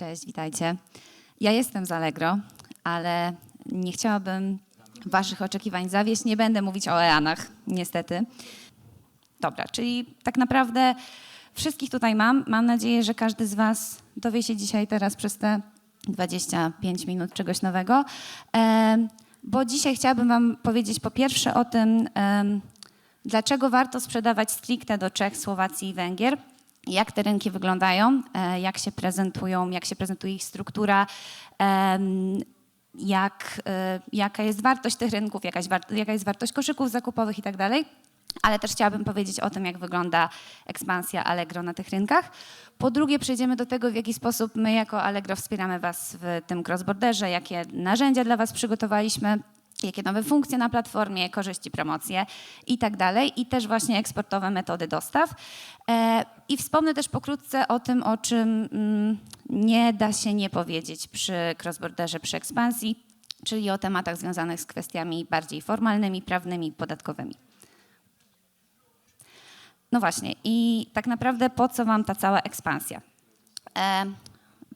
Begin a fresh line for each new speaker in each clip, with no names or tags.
Cześć, witajcie. Ja jestem z Allegro, ale nie chciałabym waszych oczekiwań zawieść. Nie będę mówić o EANach, niestety. Dobra, czyli tak naprawdę wszystkich tutaj mam. Mam nadzieję, że każdy z was dowie się dzisiaj teraz przez te 25 minut czegoś nowego. Bo dzisiaj chciałabym wam powiedzieć po pierwsze o tym, dlaczego warto sprzedawać stricte do Czech, Słowacji i Węgier. Jak te rynki wyglądają, e, jak się prezentują, jak się prezentuje ich struktura, jak, e, jaka jest wartość tych rynków, jaka jest, jaka jest wartość koszyków zakupowych i tak. Ale też chciałabym powiedzieć o tym, jak wygląda ekspansja Allegro na tych rynkach. Po drugie, przejdziemy do tego, w jaki sposób my jako Allegro wspieramy Was w tym cross-borderze, jakie narzędzia dla Was przygotowaliśmy, jakie nowe funkcje na platformie, korzyści, promocje i tak dalej. I też właśnie eksportowe metody dostaw. E, I wspomnę też pokrótce o tym, o czym mm, nie da się nie powiedzieć przy cross-borderze, przy ekspansji, czyli o tematach związanych z kwestiami bardziej formalnymi, prawnymi, podatkowymi. No właśnie, i tak naprawdę po co Wam ta cała ekspansja?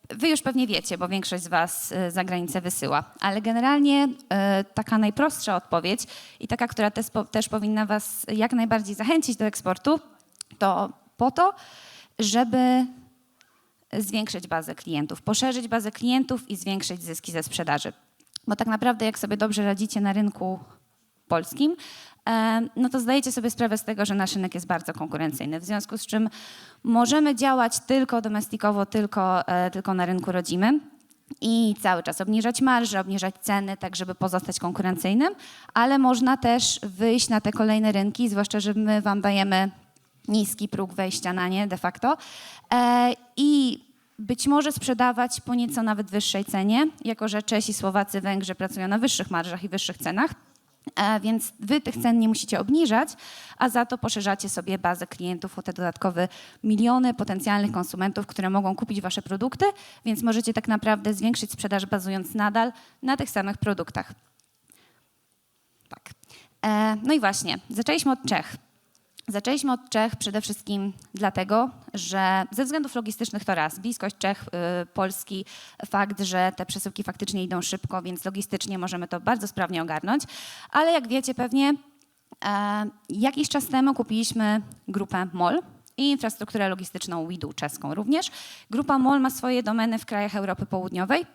Wy już pewnie wiecie, bo większość z Was e, za granicę wysyła, ale generalnie e, taka najprostsza odpowiedź i taka, która też powinna Was jak najbardziej zachęcić do eksportu, to po to, żeby zwiększyć bazę klientów, poszerzyć bazę klientów i zwiększyć zyski ze sprzedaży. Bo tak naprawdę, jak sobie dobrze radzicie na rynku polskim, no to zdajecie sobie sprawę z tego, że nasz rynek jest bardzo konkurencyjny, w związku z czym możemy działać tylko domestikowo, tylko, e, tylko na rynku rodzimym i cały czas obniżać marże, obniżać ceny, tak żeby pozostać konkurencyjnym, ale można też wyjść na te kolejne rynki, zwłaszcza, że my Wam dajemy niski próg wejścia na nie de facto e, i być może sprzedawać po nieco nawet wyższej cenie, jako że Czesi, Słowacy, Węgrzy pracują na wyższych marżach i wyższych cenach. E, Więc wy tych cen nie musicie obniżać, a za to poszerzacie sobie bazę klientów o te dodatkowe miliony potencjalnych konsumentów, które mogą kupić wasze produkty, więc możecie tak naprawdę zwiększyć sprzedaż bazując nadal na tych samych produktach. Tak. E, No i właśnie, zaczęliśmy od Czech. Zaczęliśmy od Czech przede wszystkim dlatego, że ze względów logistycznych to raz, bliskość Czech, y, Polski, fakt, że te przesyłki faktycznie idą szybko, więc logistycznie możemy to bardzo sprawnie ogarnąć. Ale jak wiecie pewnie, e, jakiś czas temu kupiliśmy grupę MOL i infrastrukturę logistyczną WIDU czeską również. Grupa MOL ma swoje domeny w krajach Europy Południowej.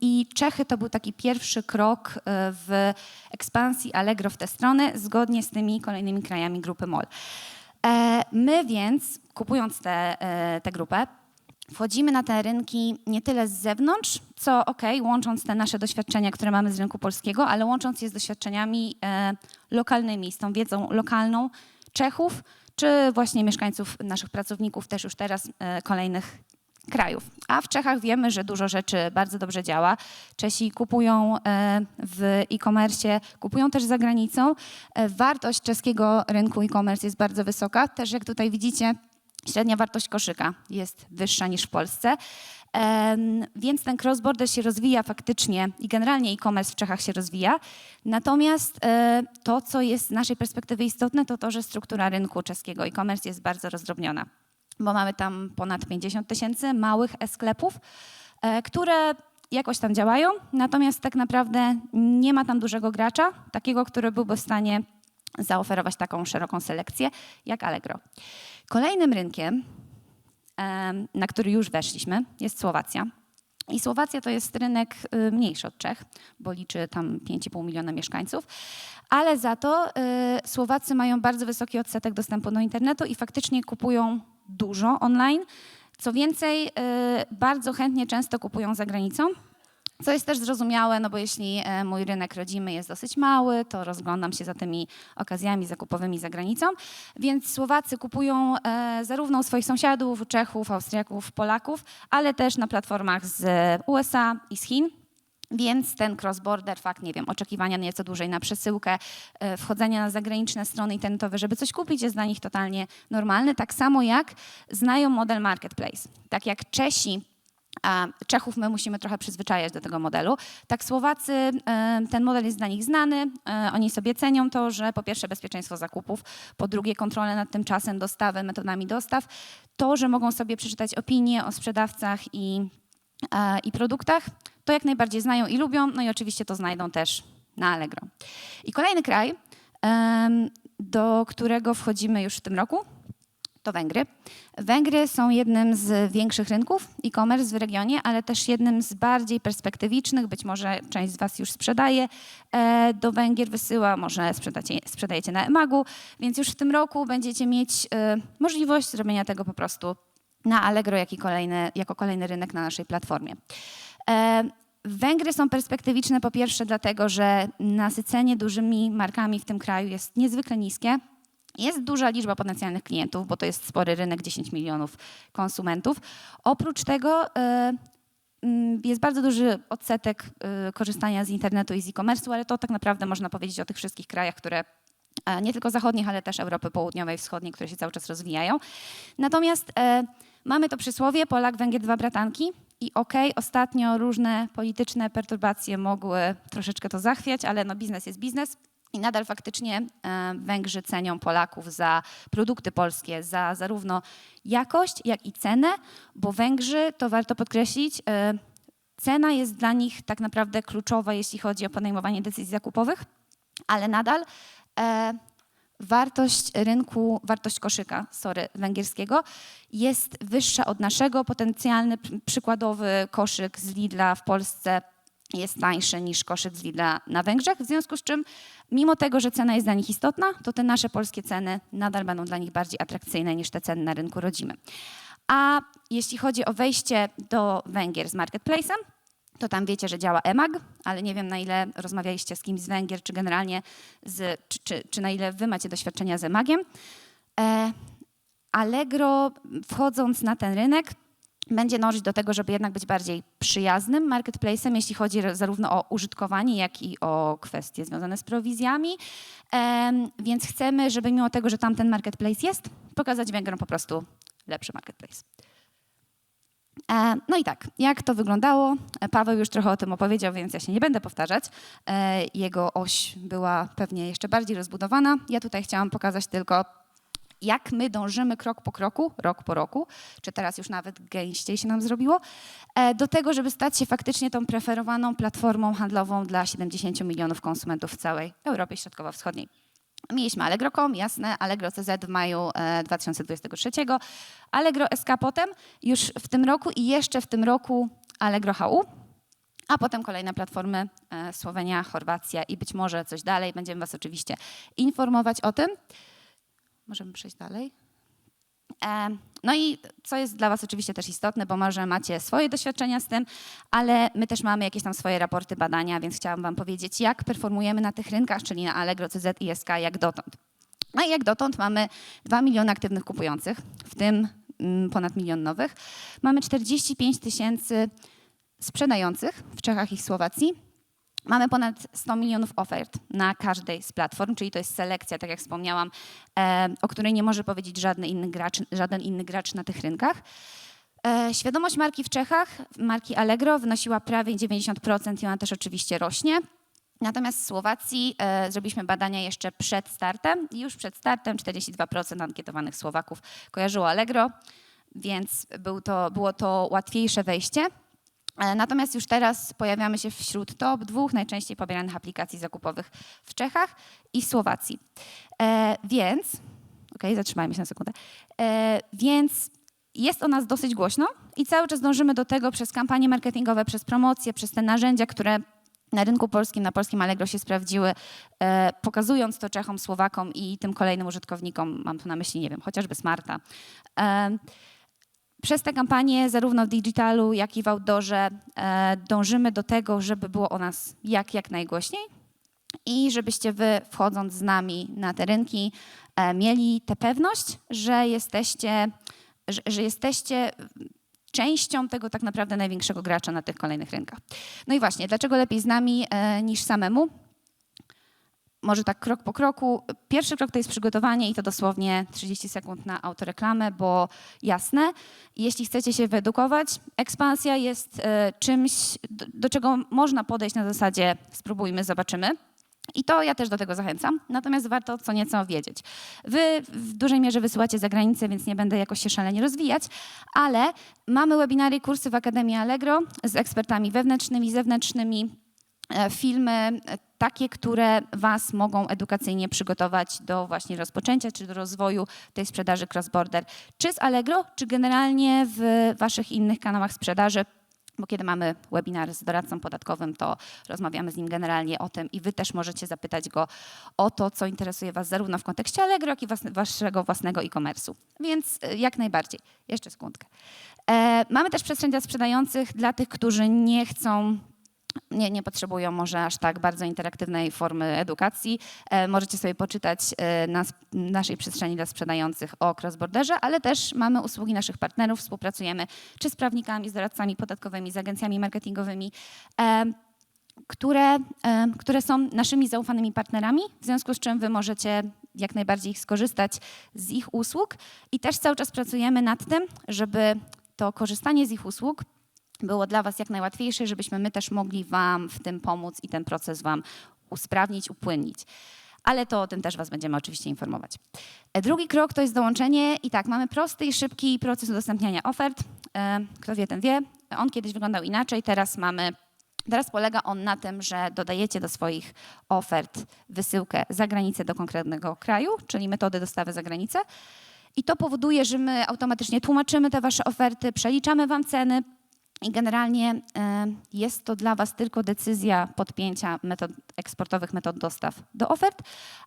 I Czechy to był taki pierwszy krok e, w ekspansji Allegro w tę stronę, zgodnie z tymi kolejnymi krajami grupy MOL. E, My więc, kupując tę te, tę grupę, wchodzimy na te rynki nie tyle z zewnątrz, co ok, łącząc te nasze doświadczenia, które mamy z rynku polskiego, ale łącząc je z doświadczeniami e, lokalnymi, z tą wiedzą lokalną Czechów, czy właśnie mieszkańców, naszych pracowników, też już teraz e, kolejnych krajów. A w Czechach wiemy, że dużo rzeczy bardzo dobrze działa. Czesi kupują e, w e-commerce, kupują też za granicą. E, Wartość czeskiego rynku e-commerce jest bardzo wysoka. Też jak tutaj widzicie, średnia wartość koszyka jest wyższa niż w Polsce. Więc ten cross-border się rozwija faktycznie i generalnie e-commerce w Czechach się rozwija. Natomiast e, to, co jest z naszej perspektywy istotne, to to, że struktura rynku czeskiego e-commerce jest bardzo rozdrobniona bo mamy tam ponad 50 tysięcy małych e-sklepów, e, które jakoś tam działają, natomiast tak naprawdę nie ma tam dużego gracza, takiego, który byłby w stanie zaoferować taką szeroką selekcję jak Allegro. Kolejnym rynkiem, em, na który już weszliśmy, jest Słowacja. I Słowacja to jest rynek y, mniejszy od Czech, bo liczy tam 5,5 miliona mieszkańców, ale za to y, Słowacy mają bardzo wysoki odsetek dostępu do internetu i faktycznie kupują dużo online. Co więcej, y, bardzo chętnie często kupują za granicą. Co jest też zrozumiałe, no bo jeśli e, mój rynek rodzimy jest dosyć mały, to rozglądam się za tymi okazjami zakupowymi za granicą. Więc Słowacy kupują e, zarówno u swoich sąsiadów, Czechów, Austriaków, Polaków, ale też na platformach z USA i z Chin. Więc ten cross-border, fakt, nie wiem, oczekiwania nieco dłużej na przesyłkę, e, wchodzenia na zagraniczne strony internetowe, żeby coś kupić, jest dla nich totalnie normalny. Tak samo jak znają model marketplace. Tak jak Czesi a Czechów my musimy trochę przyzwyczajać do tego modelu. Tak Słowacy, e, ten model jest dla nich znany, e, oni sobie cenią to, że po pierwsze bezpieczeństwo zakupów, po drugie kontrolę nad tym czasem dostawy, metodami dostaw, to, że mogą sobie przeczytać opinie o sprzedawcach i, i produktach, to jak najbardziej znają i lubią, no i oczywiście to znajdą też na Allegro. I kolejny kraj, do którego wchodzimy już w tym roku, to Węgry. Węgry są jednym z większych rynków e-commerce w regionie, ale też jednym z bardziej perspektywicznych. Być może część z Was już sprzedaje e, do Węgier, wysyła, może sprzedacie, sprzedajecie na Emagu, więc już w tym roku będziecie mieć e, możliwość zrobienia tego po prostu na Allegro kolejny, jako kolejny rynek na naszej platformie. Węgry są perspektywiczne po pierwsze dlatego, że nasycenie dużymi markami w tym kraju jest niezwykle niskie. Jest duża liczba potencjalnych klientów, bo to jest spory rynek, 10 milionów konsumentów. Oprócz tego e, mm, jest bardzo duży odsetek e, korzystania z internetu i z e-commerce'u, ale to tak naprawdę można powiedzieć o tych wszystkich krajach, które e, nie tylko zachodnich, ale też Europy Południowej, Wschodniej, które się cały czas rozwijają. Natomiast e, mamy to przysłowie Polak, Węgier, dwa bratanki. I okej, ostatnio różne polityczne perturbacje mogły troszeczkę to zachwiać, ale no biznes jest biznes. I nadal faktycznie e, Węgrzy cenią Polaków za produkty polskie, za zarówno jakość, jak i cenę, bo Węgrzy, to warto podkreślić, e, cena jest dla nich tak naprawdę kluczowa, jeśli chodzi o podejmowanie decyzji zakupowych, ale nadal e, wartość rynku, wartość koszyka, sorry, węgierskiego jest wyższa od naszego. Potencjalny pr- przykładowy koszyk z Lidla w Polsce jest tańszy niż koszyk z Lidla na Węgrzech, w związku z czym mimo tego, że cena jest dla nich istotna, to te nasze polskie ceny nadal będą dla nich bardziej atrakcyjne niż te ceny na rynku rodzimym. A jeśli chodzi o wejście do Węgier z marketplace'em, to tam wiecie, że działa EMAG, ale nie wiem na ile rozmawialiście z kimś z Węgier, czy generalnie z, czy, czy, czy na ile wy macie doświadczenia z EMAGiem. E, Allegro wchodząc na ten rynek będzie dążyć do tego, żeby jednak być bardziej przyjaznym marketplace'em, jeśli chodzi zarówno o użytkowanie, jak i o kwestie związane z prowizjami. Em, więc chcemy, żeby mimo tego, że tam ten marketplace jest, pokazać Węgrom po prostu lepszy marketplace. E, No i tak, jak to wyglądało? E, Paweł już trochę o tym opowiedział, więc ja się nie będę powtarzać. E, Jego oś była pewnie jeszcze bardziej rozbudowana. Ja tutaj chciałam pokazać tylko, jak my dążymy krok po kroku, rok po roku, czy teraz już nawet gęściej się nam zrobiło, do tego, żeby stać się faktycznie tą preferowaną platformą handlową dla 70 milionów konsumentów w całej Europie Środkowo-Wschodniej. Mieliśmy Allegro.com, jasne, Allegro CZ w maju e, 2023, Allegro SK potem już w tym roku i jeszcze w tym roku Allegro HU, a potem kolejne platformy e, Słowenia, Chorwacja i być może coś dalej. Będziemy Was oczywiście informować o tym. Możemy przejść dalej. E, No i co jest dla Was oczywiście też istotne, bo może macie swoje doświadczenia z tym, ale my też mamy jakieś tam swoje raporty, badania, więc chciałam Wam powiedzieć, jak performujemy na tych rynkach, czyli na Allegro, CZ i SK, jak dotąd. No i jak dotąd mamy 2 miliony aktywnych kupujących, w tym mm, ponad milion nowych. Mamy 45 tysięcy sprzedających w Czechach i Słowacji. Mamy ponad 100 milionów ofert na każdej z platform, czyli to jest selekcja, tak jak wspomniałam, e, o której nie może powiedzieć inny gracz, żaden inny gracz na tych rynkach. E, świadomość marki w Czechach, marki Allegro, wynosiła prawie 90% i ona też oczywiście rośnie. Natomiast w Słowacji e, zrobiliśmy badania jeszcze przed startem i już przed startem 42% ankietowanych Słowaków kojarzyło Allegro, więc był to, było to łatwiejsze wejście. E, Natomiast już teraz pojawiamy się wśród top dwóch najczęściej pobieranych aplikacji zakupowych w Czechach i Słowacji. E, więc, okej, zatrzymajmy się na sekundę. E, więc jest o nas dosyć głośno i cały czas dążymy do tego przez kampanie marketingowe, przez promocje, przez te narzędzia, które na rynku polskim, na polskim Allegro się sprawdziły, e, pokazując to Czechom, Słowakom i tym kolejnym użytkownikom, mam tu na myśli, nie wiem, chociażby Smarta. E, przez te kampanie, zarówno w digitalu, jak i w outdoorze, e, dążymy do tego, żeby było o nas jak, jak najgłośniej i żebyście wy, wchodząc z nami na te rynki, e, mieli tę pewność, że jesteście, że, że jesteście częścią tego tak naprawdę największego gracza na tych kolejnych rynkach. No i właśnie, dlaczego lepiej z nami e, niż samemu? Może tak krok po kroku. Pierwszy krok to jest przygotowanie i to dosłownie 30 sekund na autoreklamę, bo jasne, jeśli chcecie się wyedukować, ekspansja jest e, czymś, do, do czego można podejść na zasadzie spróbujmy, zobaczymy. I to ja też do tego zachęcam, natomiast warto co nieco wiedzieć. Wy w dużej mierze wysyłacie za granicę, więc nie będę jakoś się szalenie rozwijać, ale mamy webinary kursy w Akademii Allegro z ekspertami wewnętrznymi, zewnętrznymi, filmy e, takie, które Was mogą edukacyjnie przygotować do właśnie rozpoczęcia czy do rozwoju tej sprzedaży cross-border, czy z Allegro, czy generalnie w Waszych innych kanałach sprzedaży bo kiedy mamy webinar z doradcą podatkowym, to rozmawiamy z nim generalnie o tym i wy też możecie zapytać go o to, co interesuje was zarówno w kontekście Allegro, jak i was, waszego własnego e-commerce'u. Więc y, jak najbardziej. Jeszcze sekundkę. E, mamy też przestrzeń dla sprzedających, dla tych, którzy nie chcą nie, nie potrzebują może aż tak bardzo interaktywnej formy edukacji. E, możecie sobie poczytać e, na naszej przestrzeni dla sprzedających o crossborderze, ale też mamy usługi naszych partnerów, współpracujemy czy z prawnikami, z doradcami podatkowymi, z agencjami marketingowymi. E, które, które są naszymi zaufanymi partnerami, w związku z czym wy możecie jak najbardziej skorzystać z ich usług i też cały czas pracujemy nad tym, żeby to korzystanie z ich usług było dla Was jak najłatwiejsze, żebyśmy my też mogli Wam w tym pomóc i ten proces Wam usprawnić, upłynnić. Ale to o tym też Was będziemy oczywiście informować. E, Drugi krok to jest dołączenie i tak, mamy prosty i szybki proces udostępniania ofert. E, Kto wie, ten wie. On kiedyś wyglądał inaczej, teraz mamy Teraz polega on na tym, że dodajecie do swoich ofert wysyłkę za granicę do konkretnego kraju, czyli metody dostawy za granicę. I to powoduje, że my automatycznie tłumaczymy te wasze oferty, przeliczamy wam ceny i generalnie e, jest to dla was tylko decyzja podpięcia metod eksportowych metod dostaw do ofert,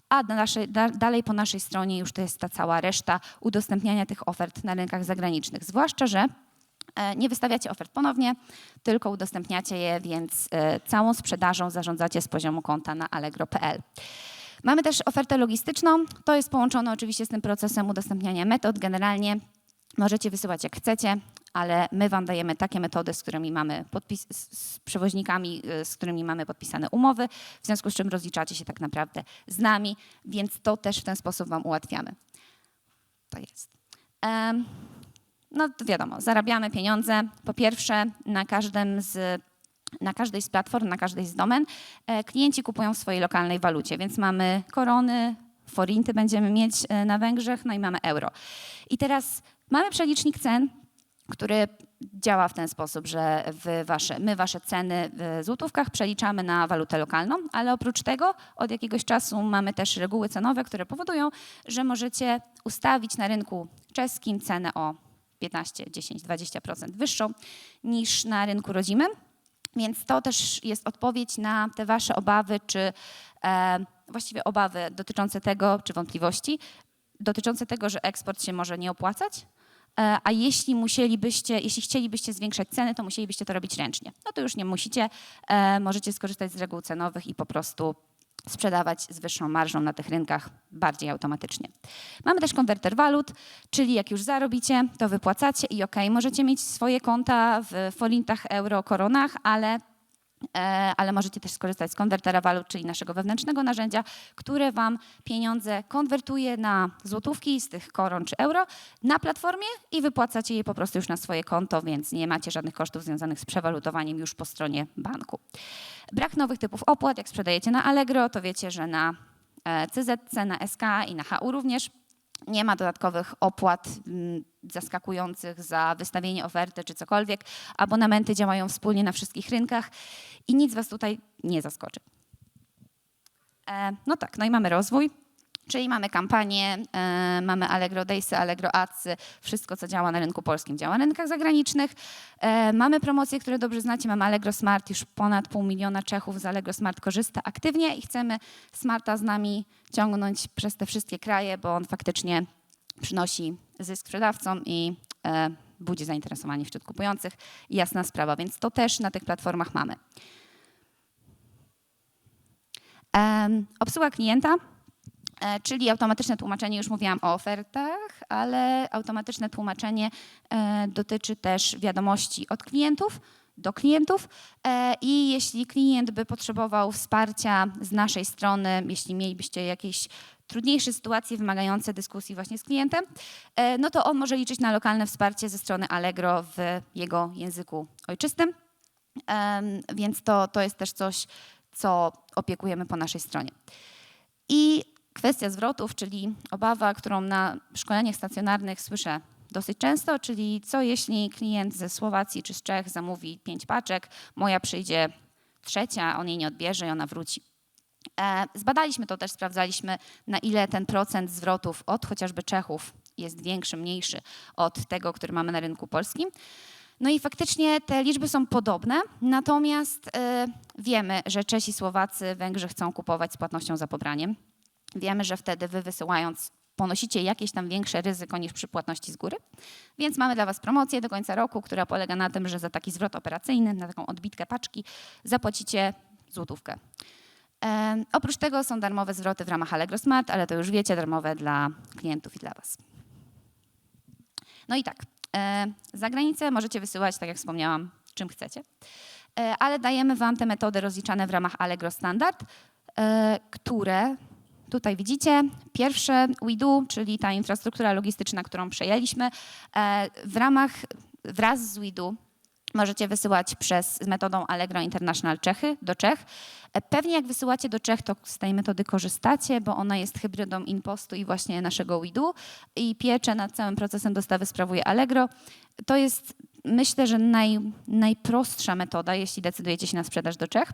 a na naszej, da, dalej po naszej stronie już to jest ta cała reszta udostępniania tych ofert na rynkach zagranicznych. Zwłaszcza, że E, Nie wystawiacie ofert ponownie, tylko udostępniacie je, więc e, całą sprzedażą zarządzacie z poziomu konta na allegro.pl. Mamy też ofertę logistyczną. To jest połączone oczywiście z tym procesem udostępniania metod. Generalnie możecie wysyłać jak chcecie, ale my Wam dajemy takie metody, z którymi mamy z przewoźnikami, y, z którymi mamy podpisane umowy, w związku z czym rozliczacie się tak naprawdę z nami, więc to też w ten sposób Wam ułatwiamy. To jest. Em, no to wiadomo, zarabiamy pieniądze po pierwsze na każdym z na każdej z platform, na każdej z domen e, klienci kupują w swojej lokalnej walucie, więc mamy korony, forinty będziemy mieć e, na Węgrzech, no i mamy euro. I teraz mamy przelicznik cen, który działa w ten sposób, że wasze, my wasze ceny w złotówkach przeliczamy na walutę lokalną, ale oprócz tego od jakiegoś czasu mamy też reguły cenowe, które powodują, że możecie ustawić na rynku czeskim cenę o 15, 10, 20% wyższą niż na rynku rodzimym. Więc to też jest odpowiedź na te wasze obawy, czy e, właściwie obawy dotyczące tego, czy wątpliwości, dotyczące tego, że eksport się może nie opłacać. E, a jeśli musielibyście, jeśli chcielibyście zwiększać ceny, to musielibyście to robić ręcznie. No to już nie musicie. E, możecie skorzystać z reguł cenowych i po prostu sprzedawać z wyższą marżą na tych rynkach bardziej automatycznie. Mamy też konwerter walut, czyli jak już zarobicie, to wypłacacie i ok, możecie mieć swoje konta w forintach, euro, koronach, ale ale możecie też skorzystać z konwertera walut, czyli naszego wewnętrznego narzędzia, które Wam pieniądze konwertuje na złotówki z tych koron czy euro na platformie i wypłacacie je po prostu już na swoje konto, więc nie macie żadnych kosztów związanych z przewalutowaniem już po stronie banku. Brak nowych typów opłat, jak sprzedajecie na Allegro, to wiecie, że na e, CZC, na SK i na HU również nie ma dodatkowych opłat mm, zaskakujących za wystawienie oferty czy cokolwiek. Abonamenty działają wspólnie na wszystkich rynkach i nic Was tutaj nie zaskoczy. E, No tak, no i mamy rozwój. Czyli mamy kampanię, e, mamy Allegro Daysy, Allegro Adsy, wszystko co działa na rynku polskim działa na rynkach zagranicznych. E, mamy promocje, które dobrze znacie, mamy Allegro Smart, już ponad pół miliona Czechów z Allegro Smart korzysta aktywnie i chcemy Smarta z nami ciągnąć przez te wszystkie kraje, bo on faktycznie przynosi zysk sprzedawcom i e, budzi zainteresowanie wśród kupujących. Jasna sprawa, więc to też na tych platformach mamy. Obsługa klienta, czyli automatyczne tłumaczenie, już mówiłam o ofertach, ale automatyczne tłumaczenie e, dotyczy też wiadomości od klientów do klientów e, i jeśli klient by potrzebował wsparcia z naszej strony, jeśli mielibyście jakieś trudniejsze sytuacje wymagające dyskusji właśnie z klientem, e, no to on może liczyć na lokalne wsparcie ze strony Allegro w jego języku ojczystym. Więc to, to jest też coś, co opiekujemy po naszej stronie. I kwestia zwrotów, czyli obawa, którą na szkoleniach stacjonarnych słyszę dosyć często, czyli co jeśli klient ze Słowacji czy z Czech zamówi pięć paczek, moja przyjdzie trzecia, on jej nie odbierze i ona wróci. E, Zbadaliśmy to też, sprawdzaliśmy na ile ten procent zwrotów od chociażby Czechów jest większy, mniejszy od tego, który mamy na rynku polskim. No i faktycznie te liczby są podobne, natomiast e, wiemy, że Czesi, Słowacy, Węgrzy chcą kupować z płatnością za pobraniem. Wiemy, że wtedy wy wysyłając ponosicie jakieś tam większe ryzyko niż przy płatności z góry. Więc mamy dla Was promocję do końca roku, która polega na tym, że za taki zwrot operacyjny, na taką odbitkę paczki zapłacicie złotówkę. E, oprócz tego są darmowe zwroty w ramach Allegro Smart, ale to już wiecie, darmowe dla klientów i dla Was. No i tak, e, za granicę możecie wysyłać, tak jak wspomniałam, czym chcecie, e, ale dajemy Wam te metody rozliczane w ramach Allegro Standard, e, które tutaj widzicie. Pierwsze WeDo, czyli ta infrastruktura logistyczna, którą przejęliśmy, e, w ramach wraz z WeDo możecie wysyłać przez metodą Allegro International Czechy do Czech. E, Pewnie jak wysyłacie do Czech, to z tej metody korzystacie, bo ona jest hybrydą Impostu i właśnie naszego WeDo i pieczę nad całym procesem dostawy sprawuje Allegro. To jest myślę, że naj, najprostsza metoda, jeśli decydujecie się na sprzedaż do Czech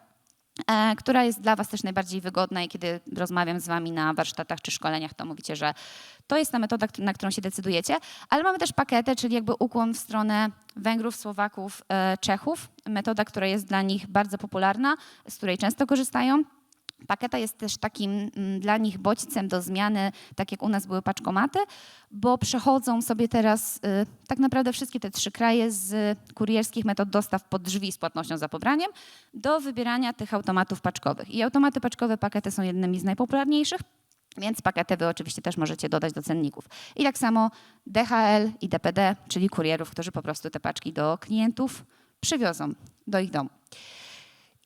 która jest dla Was też najbardziej wygodna i kiedy rozmawiam z Wami na warsztatach czy szkoleniach, to mówicie, że to jest ta metoda, na którą się decydujecie, ale mamy też paketę, czyli jakby ukłon w stronę Węgrów, Słowaków, e, Czechów, metoda, która jest dla nich bardzo popularna, z której często korzystają. Paketa jest też takim mm, dla nich bodźcem do zmiany, tak jak u nas były paczkomaty, bo przechodzą sobie teraz y, tak naprawdę wszystkie te trzy kraje z kurierskich metod dostaw pod drzwi z płatnością za pobraniem do wybierania tych automatów paczkowych. I automaty paczkowe pakety są jednymi z najpopularniejszych. Więc pakety wy oczywiście też możecie dodać do cenników. I tak samo DHL i DPD, czyli kurierów, którzy po prostu te paczki do klientów przywiozą do ich domu.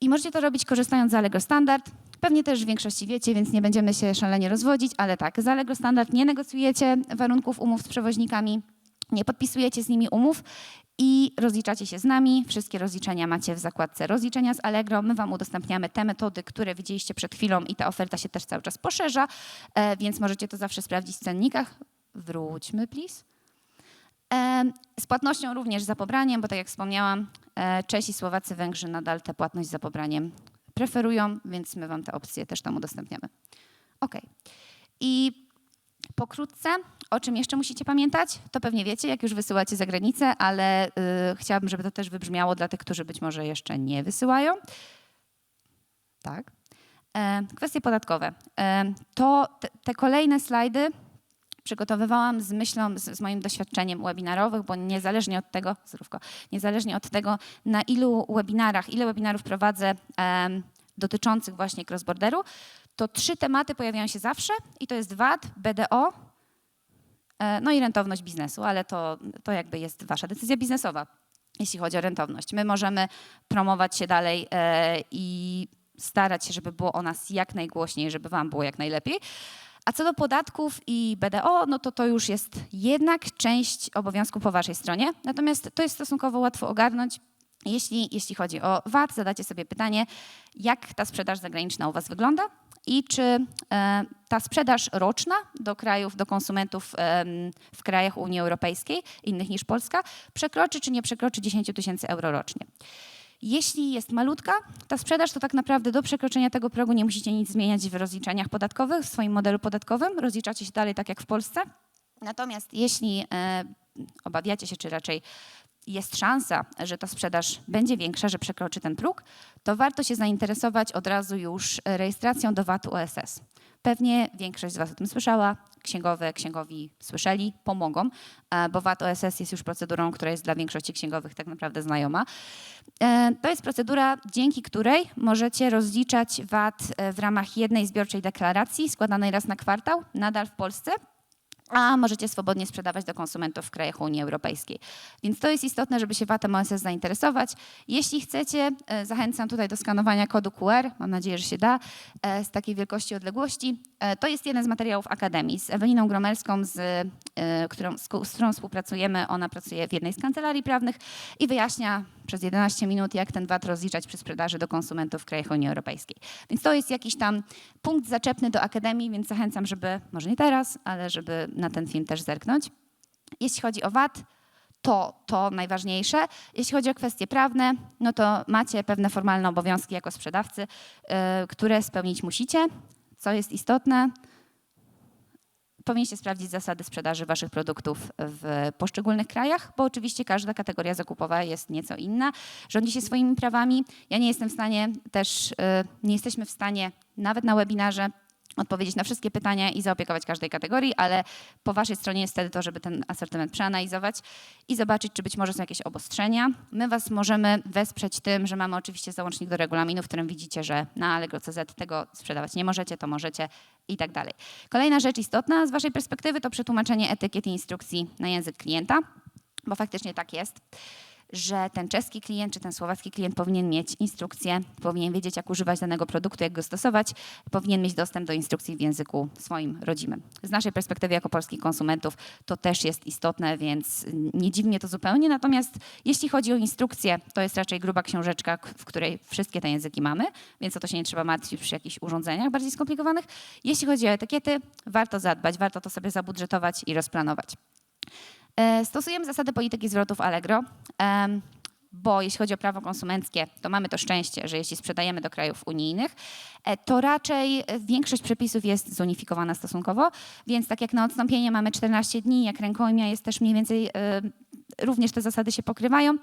I możecie to robić korzystając z Allegro Standard. Pewnie też w większości wiecie, więc nie będziemy się szalenie rozwodzić, ale tak, z Allegro Standard nie negocjujecie warunków umów z przewoźnikami, nie podpisujecie z nimi umów i rozliczacie się z nami. Wszystkie rozliczenia macie w zakładce rozliczenia z Allegro. My Wam udostępniamy te metody, które widzieliście przed chwilą i ta oferta się też cały czas poszerza, e, więc możecie to zawsze sprawdzić w cennikach. Wróćmy, please. E, Z płatnością również za pobraniem, bo tak jak wspomniałam, e, Czesi, Słowacy, Węgrzy nadal tę płatność za pobraniem preferują, więc my Wam te opcje też tam udostępniamy. Ok. I pokrótce, o czym jeszcze musicie pamiętać, to pewnie wiecie, jak już wysyłacie za granicę, ale y, chciałabym, żeby to też wybrzmiało dla tych, którzy być może jeszcze nie wysyłają. Tak. E, kwestie podatkowe. E, to te, te kolejne slajdy przygotowywałam z myślą, z, z moim doświadczeniem webinarowych, bo niezależnie od tego, zdrówko, niezależnie od tego, na ilu webinarach, ile webinarów prowadzę em, dotyczących właśnie cross-borderu, to trzy tematy pojawiają się zawsze i to jest VAT, BDO, e, no i rentowność biznesu, ale to, to jakby jest wasza decyzja biznesowa, jeśli chodzi o rentowność. My możemy promować się dalej e, i starać się, żeby było o nas jak najgłośniej, żeby wam było jak najlepiej. A co do podatków i BDO, no to to już jest jednak część obowiązku po waszej stronie. Natomiast to jest stosunkowo łatwo ogarnąć. Jeśli, jeśli chodzi o VAT, zadacie sobie pytanie, jak ta sprzedaż zagraniczna u was wygląda i czy e, ta sprzedaż roczna do krajów, do konsumentów w krajach Unii Europejskiej, innych niż Polska, przekroczy czy nie przekroczy 10 tysięcy euro rocznie. Jeśli jest malutka, ta sprzedaż, to tak naprawdę do przekroczenia tego progu nie musicie nic zmieniać w rozliczeniach podatkowych, w swoim modelu podatkowym. Rozliczacie się dalej tak jak w Polsce. Natomiast jeśli e, obawiacie się, czy raczej jest szansa, że ta sprzedaż będzie większa, że przekroczy ten próg, to warto się zainteresować od razu już rejestracją do VAT-u OSS. Pewnie większość z Was o tym słyszała, księgowe, księgowi słyszeli, pomogą, e, bo VAT OSS jest już procedurą, która jest dla większości księgowych tak naprawdę znajoma. E, To jest procedura, dzięki której możecie rozliczać VAT e, w ramach jednej zbiorczej deklaracji składanej raz na kwartał, nadal w Polsce, a możecie swobodnie sprzedawać do konsumentów w krajach Unii Europejskiej. Więc to jest istotne, żeby się VAT-em OSS zainteresować. Jeśli chcecie, e, zachęcam tutaj do skanowania kodu QR, mam nadzieję, że się da, e, z takiej wielkości odległości. E, To jest jeden z materiałów Akademii. Z Eweliną Gromelską, z, którą, z którą współpracujemy, ona pracuje w jednej z kancelarii prawnych i wyjaśnia przez 11 minut, jak ten VAT rozliczać przy sprzedaży do konsumentów w krajach Unii Europejskiej. Więc to jest jakiś tam punkt zaczepny do Akademii, więc zachęcam, żeby, może nie teraz, ale żeby na ten film też zerknąć. Jeśli chodzi o VAT, to to najważniejsze. Jeśli chodzi o kwestie prawne, no to macie pewne formalne obowiązki jako sprzedawcy, yy, które spełnić musicie. Co jest istotne, powinniście sprawdzić zasady sprzedaży waszych produktów w poszczególnych krajach, bo oczywiście każda kategoria zakupowa jest nieco inna, rządzi się swoimi prawami. Ja nie jestem w stanie też, y, nie jesteśmy w stanie nawet na webinarze odpowiedzieć na wszystkie pytania i zaopiekować każdej kategorii, ale po waszej stronie jest wtedy to, żeby ten asortyment przeanalizować i zobaczyć, czy być może są jakieś obostrzenia. My was możemy wesprzeć tym, że mamy oczywiście załącznik do regulaminu, w którym widzicie, że na Allegro.cz tego sprzedawać nie możecie, to możecie i tak dalej. Kolejna rzecz istotna z waszej perspektywy to przetłumaczenie etykiet i instrukcji na język klienta, bo faktycznie tak jest że ten czeski klient czy ten słowacki klient powinien mieć instrukcję, powinien wiedzieć, jak używać danego produktu, jak go stosować, powinien mieć dostęp do instrukcji w języku swoim rodzimym. Z naszej perspektywy jako polskich konsumentów to też jest istotne, więc nie dziwi mnie to zupełnie. Natomiast jeśli chodzi o instrukcję, to jest raczej gruba książeczka, w której wszystkie te języki mamy, więc o to się nie trzeba martwić przy jakichś urządzeniach bardziej skomplikowanych. Jeśli chodzi o etykiety, warto zadbać, warto to sobie zabudżetować i rozplanować. E, Stosujemy zasady polityki zwrotów Allegro, bo jeśli chodzi o prawo konsumenckie, to mamy to szczęście, że jeśli sprzedajemy do krajów unijnych, e, to raczej e, większość przepisów jest zunifikowana stosunkowo, więc tak jak na odstąpienie mamy 14 dni, jak rękojmia jest też mniej więcej również te zasady się pokrywają.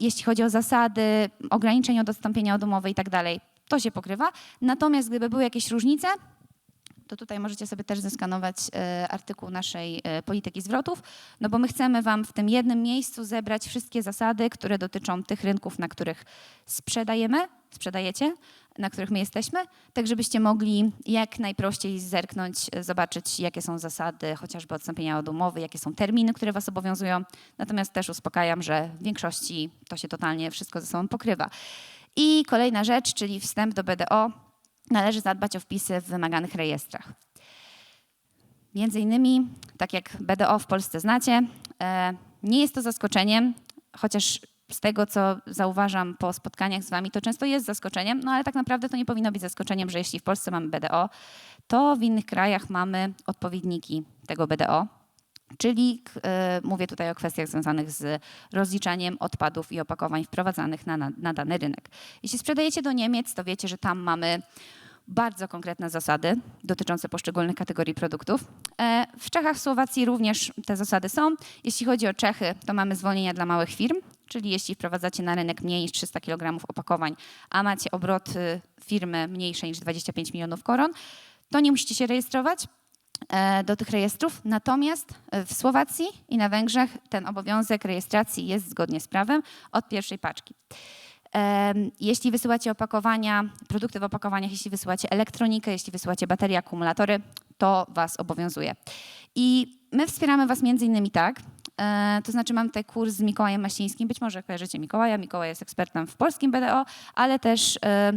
Jeśli chodzi o zasady ograniczeń od odstąpienia od umowy i tak dalej, to się pokrywa. Natomiast gdyby były jakieś różnice, to tutaj możecie sobie też zeskanować e, artykuł naszej e, polityki zwrotów, no bo my chcemy Wam w tym jednym miejscu zebrać wszystkie zasady, które dotyczą tych rynków, na których sprzedajemy, sprzedajecie, na których my jesteśmy, tak żebyście mogli jak najprościej zerknąć, e, zobaczyć, jakie są zasady chociażby odstąpienia od umowy, jakie są terminy, które Was obowiązują. Natomiast też uspokajam, że w większości to się totalnie wszystko ze sobą pokrywa. I kolejna rzecz, czyli wstęp do BDO. Należy zadbać o wpisy w wymaganych rejestrach. Między innymi, tak jak BDO w Polsce znacie, e, nie jest to zaskoczeniem, chociaż z tego, co zauważam po spotkaniach z Wami, to często jest zaskoczeniem, no ale tak naprawdę to nie powinno być zaskoczeniem, że jeśli w Polsce mamy BDO, to w innych krajach mamy odpowiedniki tego BDO. Czyli e, mówię tutaj o kwestiach związanych z rozliczaniem odpadów i opakowań wprowadzanych na, na, dany rynek. Jeśli sprzedajecie do Niemiec, to wiecie, że tam mamy bardzo konkretne zasady dotyczące poszczególnych kategorii produktów. E, W Czechach, Słowacji również te zasady są. Jeśli chodzi o Czechy, to mamy zwolnienia dla małych firm, czyli jeśli wprowadzacie na rynek mniej niż 300 kg opakowań, a macie obroty firmy mniejsze niż 25 milionów koron, to nie musicie się rejestrować do tych rejestrów. Natomiast e, w Słowacji i na Węgrzech ten obowiązek rejestracji jest zgodnie z prawem od pierwszej paczki. Jeśli wysyłacie opakowania, produkty w opakowaniach, jeśli wysyłacie elektronikę, jeśli wysyłacie baterie, akumulatory, to Was obowiązuje. I my wspieramy Was między innymi tak, e, to znaczy mam tutaj kurs z Mikołajem Maścińskim, być może kojarzycie Mikołaja, Mikołaj jest ekspertem w polskim BDO, ale też e,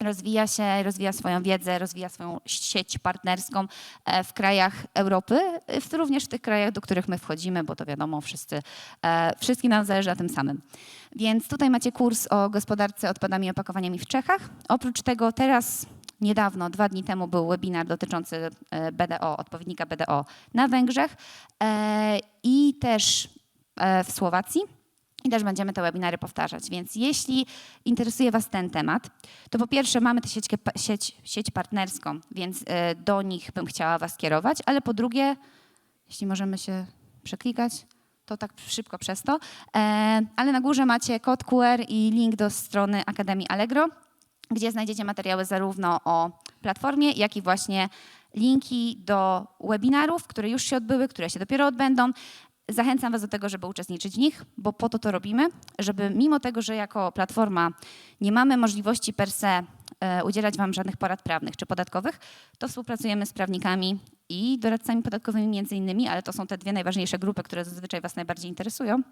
rozwija się, rozwija swoją wiedzę, rozwija swoją sieć partnerską e, w krajach Europy, e, również w tych krajach, do których my wchodzimy, bo to wiadomo, wszyscy, e, wszystkim nam zależy na tym samym. Więc tutaj macie kurs o gospodarce odpadami i opakowaniami w Czechach. Oprócz tego teraz niedawno, dwa dni temu był webinar dotyczący BDO, odpowiednika BDO na Węgrzech i też w Słowacji. I też będziemy te webinary powtarzać. Więc jeśli interesuje Was ten temat, to po pierwsze mamy tę sieć, sieć, sieć partnerską, więc e, do nich bym chciała Was kierować, ale po drugie, jeśli możemy się przeklikać, to tak szybko przez to, e, ale na górze macie kod QR i link do strony Akademii Allegro, gdzie znajdziecie materiały zarówno o platformie, jak i właśnie linki do webinarów, które już się odbyły, które się dopiero odbędą. Zachęcam Was do tego, żeby uczestniczyć w nich, bo po to to robimy, żeby mimo tego, że jako platforma nie mamy możliwości per se e, udzielać Wam żadnych porad prawnych czy podatkowych, to współpracujemy z prawnikami i doradcami podatkowymi między innymi, ale to są te dwie najważniejsze grupy, które zazwyczaj Was najbardziej interesują.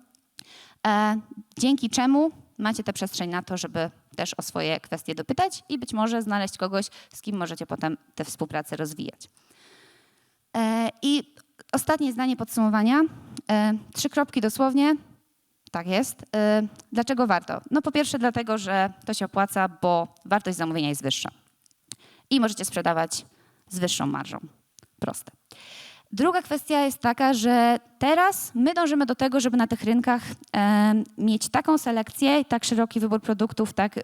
E, dzięki czemu macie tę przestrzeń na to, żeby też o swoje kwestie dopytać i być może znaleźć kogoś, z kim możecie potem tę współpracę rozwijać. E, I ostatnie zdanie podsumowania. E, Trzy kropki dosłownie. Tak jest. E, Dlaczego warto? No po pierwsze dlatego, że to się opłaca, bo wartość zamówienia jest wyższa. I możecie sprzedawać z wyższą marżą. Proste. Druga kwestia jest taka, że teraz my dążymy do tego, żeby na tych rynkach e, mieć taką selekcję tak szeroki wybór produktów, tak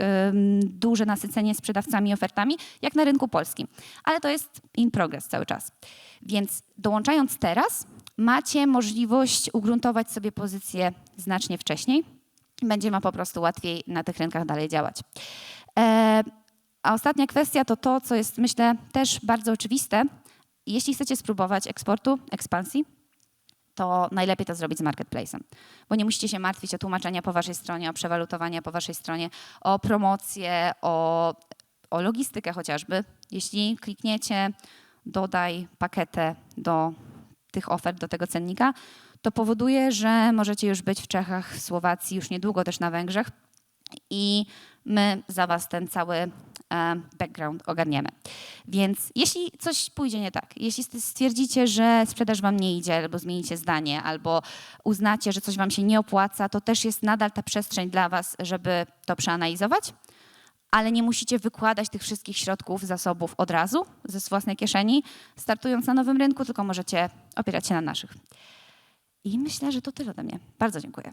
duże nasycenie sprzedawcami i ofertami, jak na rynku polskim. Ale to jest in progress cały czas. Więc dołączając teraz, macie możliwość ugruntować sobie pozycję znacznie wcześniej. Będzie Wam po prostu łatwiej na tych rynkach dalej działać. E, a ostatnia kwestia to to, co jest myślę też bardzo oczywiste. Jeśli chcecie spróbować eksportu, ekspansji, to najlepiej to zrobić z marketplacem, bo nie musicie się martwić o tłumaczenia po waszej stronie, o przewalutowania po waszej stronie, o promocję, o, o logistykę chociażby. Jeśli klikniecie dodaj paketę do tych ofert, do tego cennika, to powoduje, że możecie już być w Czechach, Słowacji, już niedługo też na Węgrzech i my za Was ten cały e, background ogarniemy. Więc jeśli coś pójdzie nie tak, jeśli stwierdzicie, że sprzedaż Wam nie idzie, albo zmienicie zdanie, albo uznacie, że coś Wam się nie opłaca, to też jest nadal ta przestrzeń dla Was, żeby to przeanalizować, ale nie musicie wykładać tych wszystkich środków, zasobów od razu ze własnej kieszeni, startując na nowym rynku, tylko możecie opierać się na naszych. I myślę, że to tyle ode mnie. Bardzo dziękuję.